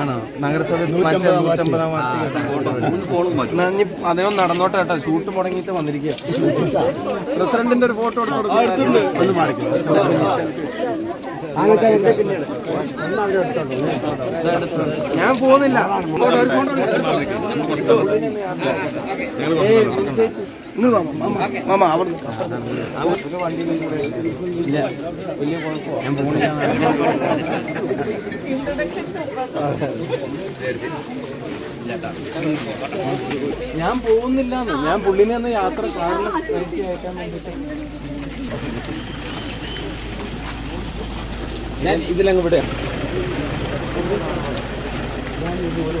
ആണോ? നഗരസഭ മറ്റേ നൂറ്റമ്പതാം വാർഷികം. എന്നാ ഇനി അദ്ദേഹം നടന്നോട്ടെ കേട്ടോ. ഷൂട്ട് മുടങ്ങിയിട്ട് വന്നിരിക്കുക. പ്രസിഡന്റിന്റെ ഒരു ഫോട്ടോ ഒന്ന് മാറിക്കും. ഞാൻ പോകുന്നില്ല. മാമ, അവിടെ ഞാൻ പോകുന്നില്ല ഞാൻ ഞാൻ പുള്ളിനെ ഒന്ന് യാത്ര കാറിൽ എനിക്ക് അയക്കാൻ വേണ്ടിട്ട്. ഞാൻ ഇതിലങ്ങ് വിടാം ഒരു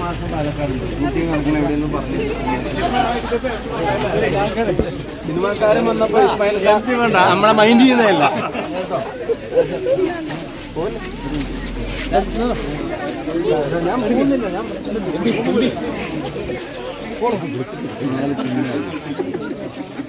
മാസം പാലക്കാടുണ്ട്. ഷൂട്ടിങ് നടക്കണ എവിടെയെന്ന് പറഞ്ഞു സിനിമാക്കാരൻ വന്നപ്പോ ഇസ്മായിൽ വേണ്ട. നമ്മളെ മൈൻഡ് ചെയ്യുന്നതല്ല. ഞാൻ പോകുന്നില്ല ഞാൻ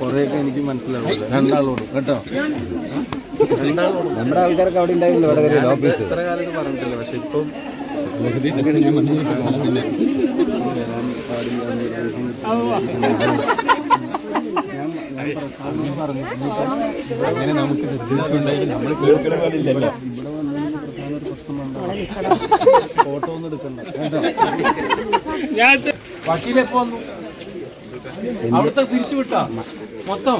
കുറെയൊക്കെ എനിക്ക് മനസ്സിലാവില്ല രണ്ടാളോടും കേട്ടോ? രണ്ടാളോടും നമ്മുടെ ആൾക്കാരൊക്കെ അവിടെ ഉണ്ടായിരുന്നു ഇത്ര ഓഫീസ് എത്ര കാലത്ത് പറഞ്ഞിട്ടില്ല പക്ഷെ ഇപ്പം അങ്ങനെ നമുക്ക് നിർദ്ദേശം ഉണ്ടായാലും നമ്മൾ കേൾക്കുന്ന പോലെ ഇല്ലല്ലോ ഫോട്ടോ ഒന്നും എടുക്കണ്ട വക്കീലെപ്പോ വന്നു അവിടുത്തെ തിരിച്ചു വിട്ടാ? മൊത്തം?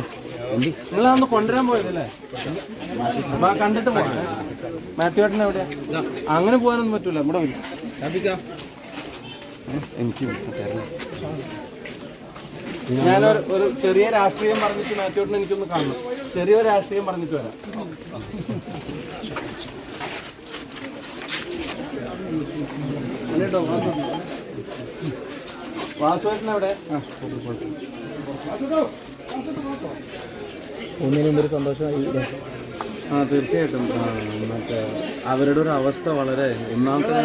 നിങ്ങളന്ന് കൊണ്ടുവരാൻ പോയതല്ലേ? കണ്ടിട്ട് പോകാം മാത്യു ഏട്ടൻ എവിടെയാ? അങ്ങനെ പോകാനൊന്നും പറ്റൂല. ഇവിടെ വരും. എനിക്ക് ഞാനൊരു ഒരു ചെറിയ രാഷ്ട്രീയം പറഞ്ഞിട്ട് മാത്യോട്ടിന് എനിക്കൊന്ന് കാണണം. ചെറിയൊരു രാഷ്ട്രീയം പറഞ്ഞിട്ട് വരാം. കേട്ടോ വാസുവേട്ടൻ എവിടെ? ഒന്നിനും ഒരു സന്തോഷമായി. ആ തീർച്ചയായിട്ടും. മറ്റേ അവരുടെ ഒരു അവസ്ഥ വളരെ ഒന്നാമത്തെ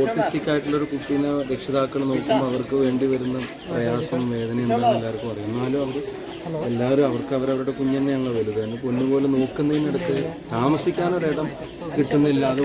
ഓട്ടിസ്റ്റിക് ആയിട്ടുള്ള ഒരു കുട്ടീനെ രക്ഷിതാക്കൾ നോക്കുമ്പോൾ അവർക്ക് വേണ്ടി വരുന്ന പ്രയാസം വേദന എന്താണെന്ന് എല്ലാവർക്കും അറിയാം. എന്നാലും അവർ എല്ലാവരും അവർക്ക് അവരവരുടെ കുഞ്ഞു തന്നെയാണല്ലോ വലുത്. അതിന് പൊന്നുപോലെ നോക്കുന്നതിനടുത്ത് താമസിക്കാനൊരിടം കിട്ടുന്നില്ല. അത്